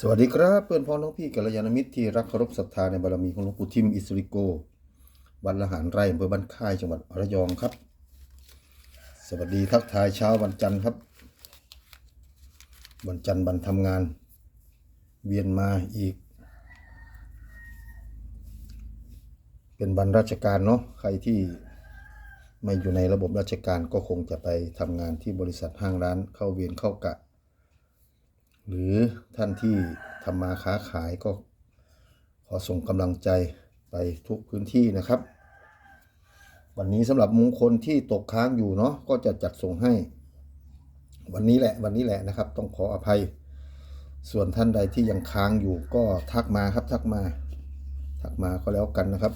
สวัสดีครับ เพื่อนพ้องน้องพี่กัลยาณมิตรที่รักเคารพศรัทธาในบารมีของหลวงปู่ทิมอิสริโกวัดละหารไร่อำเภอบ้านค่ายจังหวัดระยองครับ สวัสดีทักทายเช้าวันจันทร์ครับ วันจันทร์วันทำงาน เวียนมาอีก เป็นวันราชการเนาะใครที่ไม่อยู่ในระบบราชการก็คงจะไปทำงานที่บริษัทห้างร้านเข้าเวียนเข้ากะ หรือท่านที่ทำมาค้าขายก็ขอส่งกำลังใจไปทุกพื้นที่นะครับ วันนี้สำหรับมงคลที่ตกค้างอยู่เนาะก็จะจัดส่งให้ วันนี้แหละวันนี้แหละนะครับ ต้องขออภัย ส่วนท่านใดที่ยังค้างอยู่ก็ทักมาครับทักมา ทักมาก็แล้วกันนะครับ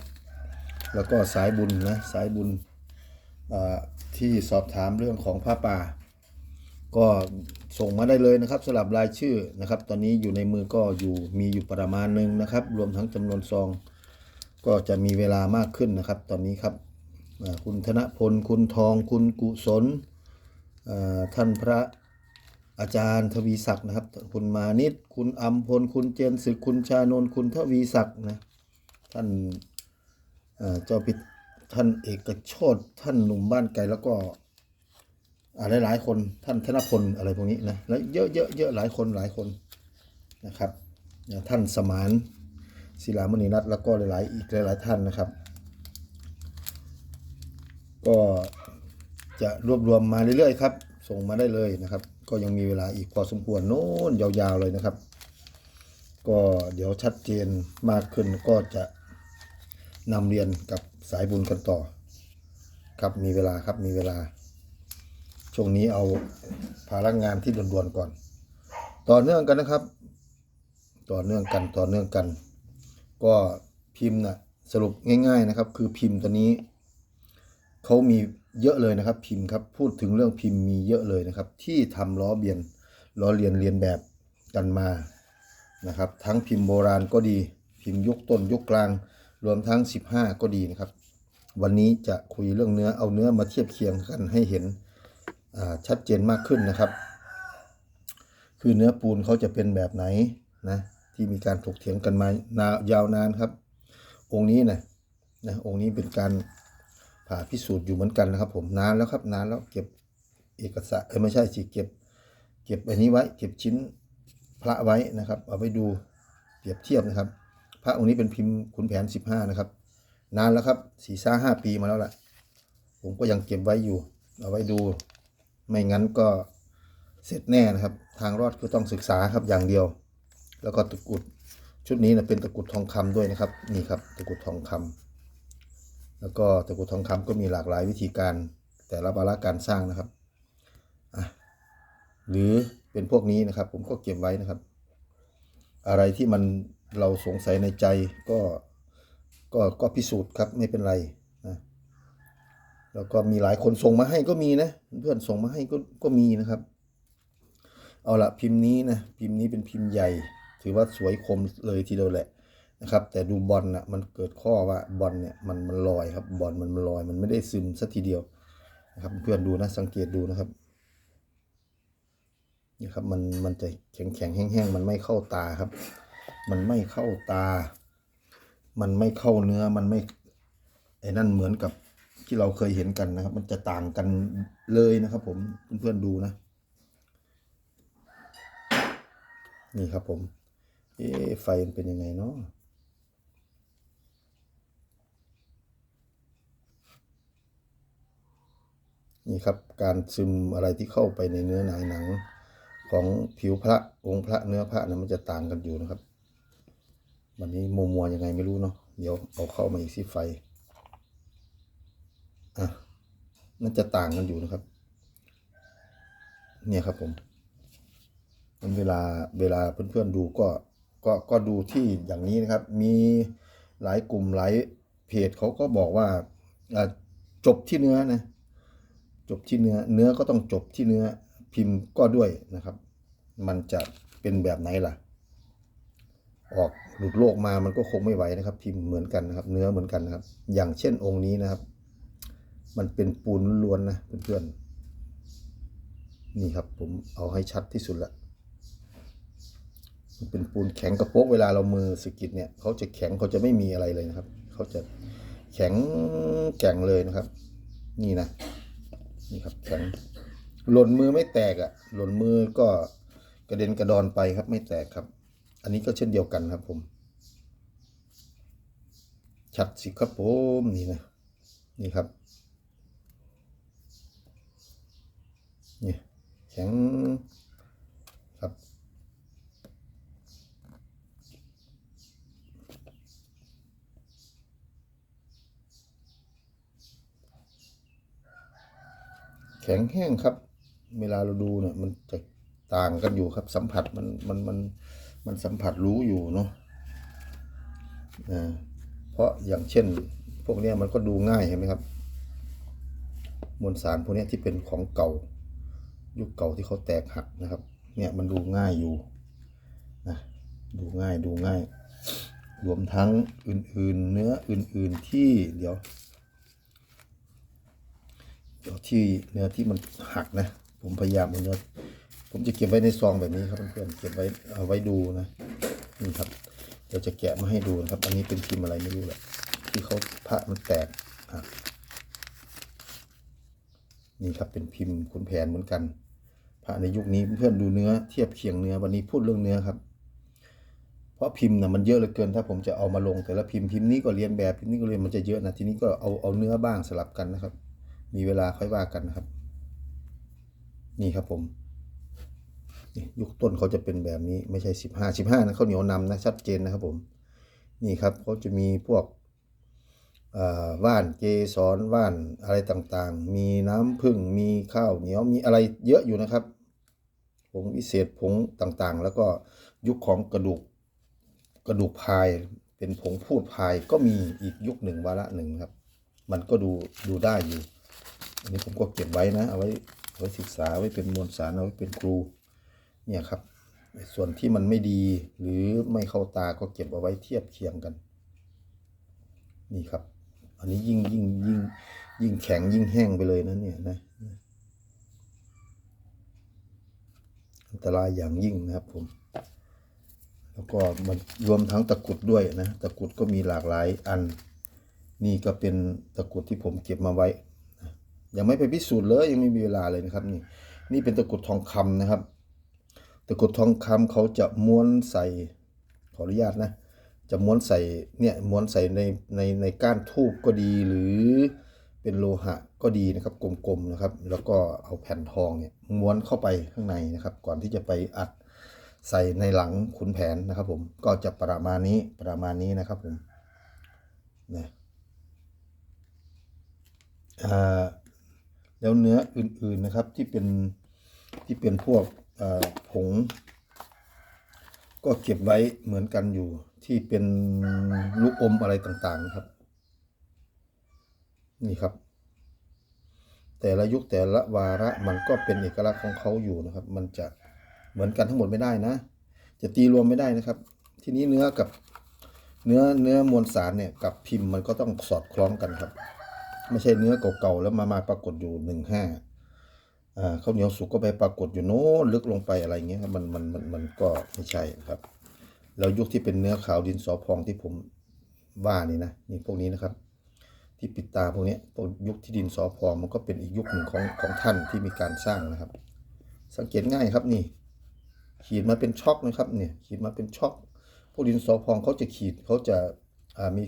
แล้วก็สายบุญนะสายบุญที่สอบถามเรื่องของผ้าป่า ก็ ส่งมาได้เลยนะครับสลับรายชื่อนะครับ ตอนนี้อยู่ในมือก็อยู่มีอยู่ประมาณหนึ่งนะครับ รวมทั้งจำนวนซอง ก็จะมีเวลามากขึ้นนะครับ ตอนนี้ครับคุณธนพลคุณทอง คุณกุศลท่านพระอาจารย์ทวีศักดิ์นะครับ คุณมานิตคุณอัมพล คุณเจนศึก คุณชานนคุณทวีศักดิ์นะ ท่านเอ่อเจ้าพิท่านเอกโชตท่านหนุ่มบ้านไกลแล้วก็ อ่าหลายคนท่านธนพลอะไรพวกนี้นะแล้วเยอะเยอะเยอะหลายคนหลายคนนะครับท่านสมานศิลามณีนัทแล้วก็หลายๆอีกหลายๆท่านนะครับ ก็จะรวบรวมมาเรื่อยๆครับ ส่งมาได้เลยนะครับ ก็ยังมีเวลาอีกพอสมควรโน้นยาวๆเลยนะครับ ก็เดี๋ยวชัดเจนมากขึ้นก็จะนำเรียนกับสายบุญกันต่อ ครับมีเวลาครับมีเวลา ช่วงนี้เอาภาระงานที่ด่วนๆก่อน ต่อเนื่องกันนะครับ ต่อเนื่องกันต่อเนื่องกัน ก็พิมพ์นะสรุปง่าย ๆนะครับ คือพิมพ์ตัวนี้เขามีเยอะเลยนะครับ พิมพ์ครับพูดถึงเรื่องพิมพ์มีเยอะเลยนะครับ ที่ทำล้อเบียนล้อเลียนเรียนแบบกันมานะครับ ทั้งพิมพ์โบราณก็ดี พิมพ์ยุคต้นยุคกลาง รวมทั้ง 15 ก็ดีนะครับ วันนี้จะคุยเรื่องเนื้อเอาเนื้อมาเทียบเคียงกันให้เห็น ชัดเจนมากขึ้นนะครับ คือเนื้อปูนเขาจะเป็นแบบไหนนะที่มีการถกเถียงกันมานายาวนานครับ องค์นี้นะนะองค์นี้เป็นการผ่าพิสูจน์อยู่เหมือนกันนะครับ ผมนานแล้วครับนานแล้วเก็บเอกสารเออไม่ใช่สิเก็บ เก็บอันนี้ไว้ เก็บชิ้นพระไว้นะครับ เอาไว้ดูเปรียบเทียบนะครับ พระองค์นี้เป็นพิมพ์ขุนแผนสิบห้านะครับ นานแล้วครับสี่ซ่าห้าปีมาแล้วล่ะ ผมก็ยังเก็บไว้อยู่ เอาไว้ดู ไม่งั้นก็เสร็จแน่นะครับ ทางรอดคือต้องศึกษาครับอย่างเดียว แล้วก็ตะกุดชุดนี้นะเป็นตะกุดทองคำด้วยนะครับ นี่ครับตะกุดทองคำแล้วก็ตะกุดทองคำก็มีหลากหลายวิธีการ แต่ละบาระการสร้างนะครับหรือเป็นพวกนี้นะครับ ผมก็เก็บไว้นะครับ อะไรที่มันเราสงสัยในใจก็ก็ก็พิสูจน์ครับไม่เป็นไร แล้วก็มีหลายคนส่งมาให้ก็มีนะ เพื่อนส่งมาให้ก็ก็มีนะครับ เอาละพิมพ์นี้นะพิมพ์นี้เป็นพิมพ์ใหญ่ ถือว่าสวยคมเลยทีเดียวแหละนะครับ แต่ดูบอลนะมันเกิดข้อว่าบอลเนี่ยมันมันลอยครับบอลมันมันลอย มันไม่ได้ซึมสัทีเดียวนะครับเพื่อนดูนะสังเกตดูนะครับนี่ครับมันมันจะแข็งแข็งๆแห้งมันไม่เข้าตาครับ มันไม่เข้าตา มันไม่เข้าเนื้อมันไม่ไอ้นั่นเหมือนกับ ที่เราเคยเห็นกันนะครับ มันจะต่างกันเลยนะครับผมเพื่อนๆดูนะ นี่ครับผม เอ๊ไฟมันเป็นยังไงเนาะนี่ครับการซึมอะไรที่เข้าไปในเนื้อหนังหนังของผิวพระองค์พระเนื้อพระนะมันจะต่างกันอยู่นะครับ วันนี้มัวมัวยังไงไม่รู้เนาะเดี๋ยวเอาเข้ามาอีกสิไฟ อะมันจะต่างกันอยู่นะครับ เนี่ยครับผมมันเวลาเวลาเพื่อนๆดูก็ก็ก็ดูที่อย่างนี้นะครับ มีหลายกลุ่มหลายเพจเขาก็บอกว่าอ่าจบที่เนื้อนะจบที่เนื้อเนื้อก็ต้องจบที่เนื้อพิมพ์ก็ด้วยนะครับ มันจะเป็นแบบไหนล่ะ ออกหลุดโลกมามันก็คงไม่ไหวนะครับ พิมพ์เหมือนกันนะครับ เนื้อเหมือนกันนะครับ อย่างเช่นองค์นี้นะครับ มันเป็นปูนล้วนๆนะเพื่อนๆ นี่ครับผมเอาให้ชัดที่สุดละมันเป็นปูนแข็งกระโปกเวลาเรามือสกิดเนี่ยเขาจะแข็งเขาจะไม่มีอะไรเลยนะครับเขาจะแข็งแกร่งเลยนะครับ นี่นะนี่ครับแข็งหล่นมือไม่แตกอะ่ะ หล่นมือก็กระเด็นกระดอนไปครับไม่แตกครับ อันนี้ก็เช่นเดียวกันครับผม ชัดสิครับผมนี่นะนี่ครับ นี่แข็งครับแข็งแห้งครับ เวลาเราดูเนี่ยมันจะต่างกันอยู่ครับ สัมผัสมันมันมันมันสัมผัสรู้อยู่เนาะอ่าเพราะอย่างเช่น พวกนี้มันก็ดูง่ายเห็นไหมครับ มวลสารพวกนี้ที่เป็นของเก่า ยุคเก่าที่เขาแตกหักนะครับ เนี่ยมันดูง่ายอยู่นะดูง่ายดูง่าย รวมทั้งอื่นๆ เนื้ออื่นๆที่เดี๋ยว เดี๋ยวที่เนื้อที่มันหักนะ ผมพยายามเอาเนื้อผมจะเก็บไว้ในซองแบบนี้ครับเพื่อนๆเก็บไว้เอาไว้ดูนะนี่ครับเดี๋ยวจะแกะมาให้ดูนะครับ อันนี้เป็นพิมพ์อะไรไม่รู้แหละที่เขาพระมันแตกหัก นี่ครับเป็นพิมพ์ขุนแผนเหมือนกันพระในยุคนี้เพื่อนดูเนื้อเทียบเคียงเนื้อวันนี้พูดเรื่องเนื้อครับ เพราะพิมพ์นะมันเยอะเหลือเกินถ้าผมจะเอามาลง แต่ละพิมพ์พิมพ์นี้ก็เรียนแบบพิมพ์นี้ก็เรียนมันจะเยอะนะทีนี้ก็เอาเอาเนื้อบ้างสลับกันนะครับ มีเวลาค่อยว่ากันนะครับ นี่ครับผมนี่ยุคต้นเขาจะเป็นแบบนี้ไม่ใช่สิบห้าสิบห้านะเขาเหนียวนำนะชัดเจนนะครับผม นี่ครับเขาจะมีพวก ว่านเกสรว่านอะไรต่างๆ มีน้ำผึ้งมีข้าวเหนียวมีอะไรเยอะอยู่นะครับผงวิเศษผงต่างๆ แล้วก็ยุคของกระดูกกระดูกพายเป็นผงพูดพายก็มีอีกยุคหนึ่งวาระหนึ่งครับ มันก็ดูดูได้อยู่อันนี้ผมก็เก็บไว้นะเอาไว้เอาไว้ศึกษาไว้เป็นมวลสารเอาไว้เป็นครูเนี่ยครับ ส่วนที่มันไม่ดีหรือไม่เข้าตาก็เก็บเอาไว้เทียบเคียงกัน นี่ครับ อันนี้ยิ่งยิ่งยิ่งยิ่งแข็งยิ่งแห้งไปเลยนะเนี่ยนะอันตรายอย่างยิ่งนะครับผม แล้วก็มันรวมทั้งตะกุดด้วยนะตะกุดก็มีหลากหลายอัน นี่ก็เป็นตะกุดที่ผมเก็บมาไว้ยังไม่ไปพิสูจน์เลยยังไม่มีเวลาเลยนะครับ นี่ นี่เป็นตะกุดทองคำนะครับ ตะกุดทองคำเขาจะม้วนใส่ขออนุญาตนะ จะม้วนใส่เนี่ยม้วนใส่ในในในก้านทูบก็ดีหรือเป็นโลหะก็ดีนะครับกลมๆนะครับ แล้วก็เอาแผ่นทองเนี่ยม้วนเข้าไปข้างในนะครับ ก่อนที่จะไปอัดใส่ในหลังขุนแผนนะครับ ผมก็จะประมาณนี้ประมาณนี้นะครับผมนะแล้วเนื้ออื่นๆนะครับที่เป็นที่เป็นพวกผง ก็เก็บไว้เหมือนกันอยู่ที่เป็นลูกอมอะไรต่างๆครับ นี่ครับ แต่ละยุคแต่ละวาระมันก็เป็นเอกลักษณ์ของเขาอยู่นะครับ มันจะเหมือนกันทั้งหมดไม่ได้นะ จะตีรวมไม่ได้นะครับ ทีนี้เนื้อกับเนื้อเนื้อมวลสารเนี่ยกับพิมพ์มันก็ต้องสอดคล้องกันครับ ไม่ใช่เนื้อเก่าๆแล้วมามาปรากฏอยู่หนึ่งห้าอ่า ข้าวเหนียวสุกก็ไปปรากฏอยู่โน้นลึกลงไปอะไรเงี้ยมันมันมันมันก็ไม่ใช่ครับ แล้วยุคที่เป็นเนื้อขาวดินสอพองที่ผมว่านี่นะนี่พวกนี้นะครับ ที่ปิดตาพวกนี้พวกยุคที่ดินสอพองมันก็เป็นอีกยุคหนึ่งของของท่านที่มีการสร้างนะครับ สังเกตง่ายครับนี่ ขีดมาเป็นช็อกนะครับเนี่ยขีดมาเป็นช็อกพวกดินสอพองเขาจะขีดเขาจะมี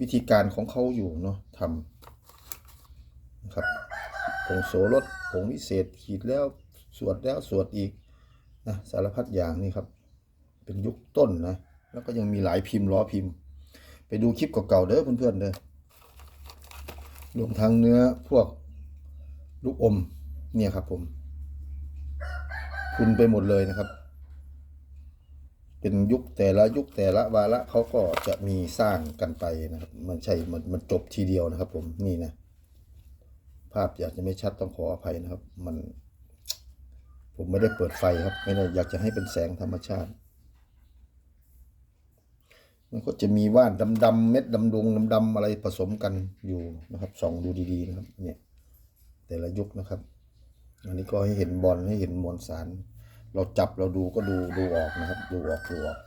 วิธีการของเขาอยู่เนาะทำ งโสรสผงวิเศษขีดแล้วสวดแล้วสวดอีกนะสารพัดอย่างนี่ครับ เป็นยุคต้นนะ แล้วก็ยังมีหลายพิมพ์ล้อพิมพ์ ไปดูคลิปเก่าๆเด้อเพื่อนๆเด้อรวมทั้งเนื้อพวกลูกอมเนี่ยครับผมคุณไปหมดเลยนะครับ เป็นยุคแต่ละยุคแต่ละวาระเขาก็จะมีสร้างกันไปนะครับ มันใช่มันมันจบทีเดียวนะครับผมนี่นะ ภาพอยากจะไม่ชัดต้องขออภัยนะครับ มัน ผมไม่ได้เปิดไฟครับ ไม่ได้อยากจะให้เป็นแสงธรรมชาติ มันก็จะมีว่านดำๆเม็ดดำดงดำๆอะไรผสมกันอยู่นะครับส่องดูดีๆนะครับ เนี่ย แต่ละยุคนะครับ อันนี้ก็ให้เห็นบอลให้เห็นมวลสาร เราจับเราดูก็ดูดูออกนะครับ ดูออกดูออก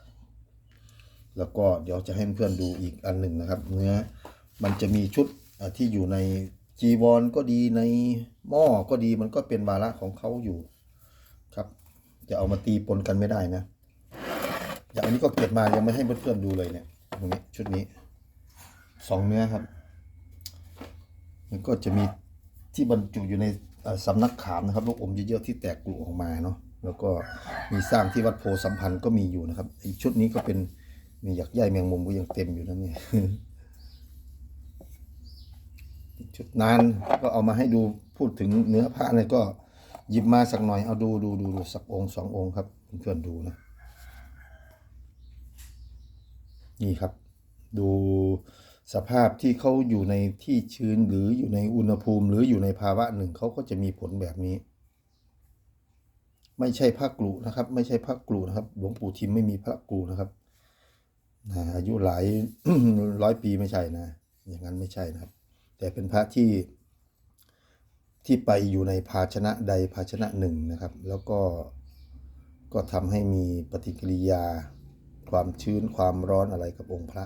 แล้วก็เดี๋ยวจะให้เพื่อนดูอีกอันหนึ่งนะครับ เนื้อมันจะมีชุดที่อยู่ใน จีวรก็ดีในหม้อก็ดีมันก็เป็นวาระของเขาอยู่ ครับ จะเอามาตีปนกันไม่ได้นะ อย่างอันนี้ก็เก็บมายังไม่ให้เพื่อนๆดูเลยเนี่ยตรงนี้ชุดนี้สองเนื้อครับมันก็จะมีที่บรรจุอยู่ในสำนักขามนะครับลูกอมเยอะๆที่แตกกลุออกมาเนาะแล้วก็มีสร้างที่วัดโพสัมพันธ์ก็มีอยู่นะครับอีกชุดนี้ก็เป็นมีหยักใยแมงมุมก็ยังเต็มอยู่นะเนี่ย ชุดนานก็เอามาให้ดูพูดถึงเนื้อผ้าเนี่ยก็หยิบมาสักหน่อยเอาดูดูดูดูสักองค์สององค์ครับเพื่อนๆดูนะ นี่ครับ ดูสภาพที่เขาอยู่ในที่ชื้นหรืออยู่ในอุณหภูมิ หรืออยู่ในภาวะหนึ่งเขาก็จะมีผลแบบนี้ ไม่ใช่พระกลุนะครับ ไม่ใช่พระกลุนะครับ หลวงปู่ทิมไม่มีพระกลุนะครับนะอายุหลายร้อยปีไม่ใช่นะ อย่างนั้นไม่ใช่นะครับ แต่เป็นพระที่ที่ไปอยู่ในภาชนะใดภาชนะหนึ่งนะครับ แล้วก็ก็ทำให้มีปฏิกิริยา ความชื้นความร้อนอะไรกับองค์พระ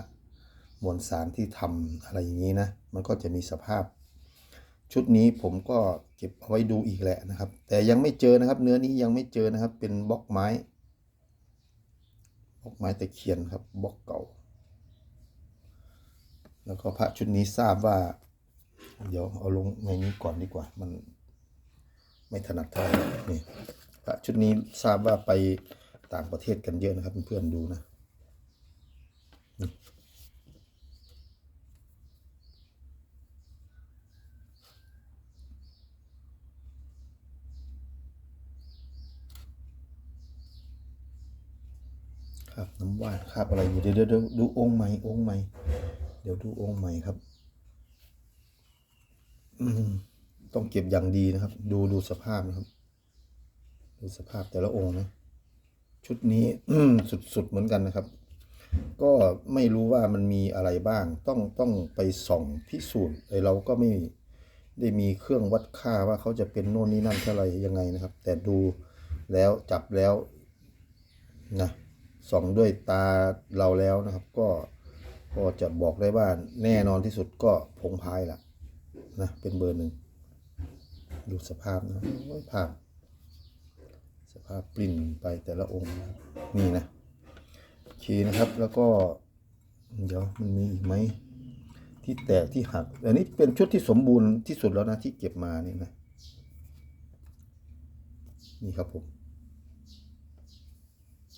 มวลสารที่ทำอะไรอย่างนี้นะ มันก็จะมีสภาพ ชุดนี้ผมก็เก็บเอาไว้ดูอีกแหละนะครับ แต่ยังไม่เจอนะครับ เนื้อนี้ยังไม่เจอนะครับ เป็นบล็อกไม้บล็อกไม้ตะเคียนครับบล็อกเก่า แล้วก็พระชุดนี้ทราบว่า เดี๋ยวเอาลงในนี้ก่อนดีกว่า มันไม่ถนัดเท่าไหร่นี่พระชุดนี้ทราบว่าไปต่างประเทศกันเยอะนะครับเพื่อนๆดูนะครับน้ำว่านครับอะไรอยู่เดี๋ยวเดี๋ยวดูองค์ใหม่องค์ใหม่ เดี๋ยวดูองค์ใหม่ครับ ต้องเก็บอย่างดีนะครับ ดูดูสภาพนะครับ ดูสภาพแต่ละองค์นะ ชุดนี้สุดๆเหมือนกันนะครับ ก็ไม่รู้ว่ามันมีอะไรบ้าง ต้องต้องไปส่องพิสูจน์ไอเราก็ไม่ได้มีเครื่องวัดค่าว่าเขาจะเป็นโน่นนี่นั่นเท่าไหรยังไงนะครับ แต่ดูแล้วจับแล้วนะส่องด้วยตาเราแล้วนะครับ ก็ก็จะบอกได้ว่าแน่นอนที่สุดก็พงพายล่ะ นะเป็นเบอร์หนึ่งดูสภาพนะโอ้ยภาพ สภาพปริ่นไปแต่ละองค์นะนี่นะโอเคนะครับแล้วก็ เดี๋ยวมันมีอีกไหมที่แตกที่หัก อันนี้เป็นชุดที่สมบูรณ์ที่สุดแล้วนะที่เก็บมานี่นะนี่ครับผม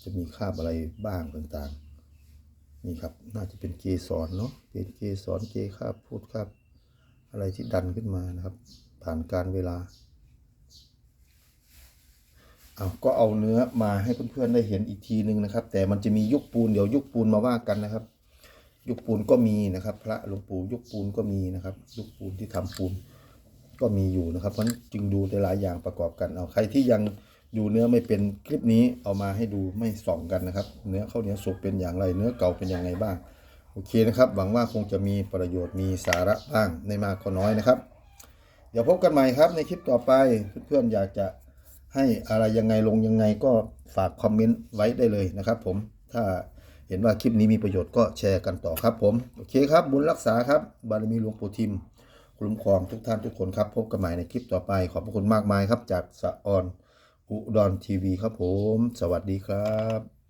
จะมีคาบอะไรบ้างต่างๆ นี่ครับ น่าจะเป็นเกสรเนาะเป็นเกสรเกคาบพูดคราบ อะไรที่ดันขึ้นมานะครับ ผ่านการเวลาเอาก็เอาเนื้อมาให้เพื่อนๆได้เห็นอีกทีหนึ่งนะครับ แต่มันจะมียุคปูนเดี๋ยวยุคปูนมาว่ากันนะครับ ยุคปูนก็มีนะครับ พระหลวงปู่ยุคปูนก็มีนะครับ ยุคปูนที่ทำปูนก็มีอยู่นะครับเพราะฉะนั้นจึงดูแต่หลายอย่างประกอบกันเอาใครที่ยังดูเนื้อไม่เป็นคลิปนี้เอามาให้ดูไม่ส่องกันนะครับ เนื้อข้าวเหนียวสุกเป็นอย่างไร เนื้อเก่าเป็นยังไงบ้าง โอเคนะครับ หวังว่าคงจะมีประโยชน์มีสาระบ้างในมากก็น้อยนะครับ เดี๋ยวพบกันใหม่ครับในคลิปต่อไปเพื่อนๆอยากจะให้อะไรยังไงลงยังไงก็ฝากคอมเมนต์ไว้ได้เลยนะครับ ผมถ้าเห็นว่าคลิปนี้มีประโยชน์ก็แชร์กันต่อครับ ผมโอเคครับบุญรักษาครับบารมีหลวงปู่ทิมคุ้มครองทุกท่านทุกคนครับ พบกันใหม่ในคลิปต่อไปขอบพระคุณมากมายครับ จากสะออนอุดรทีวีครับผม สวัสดีครับ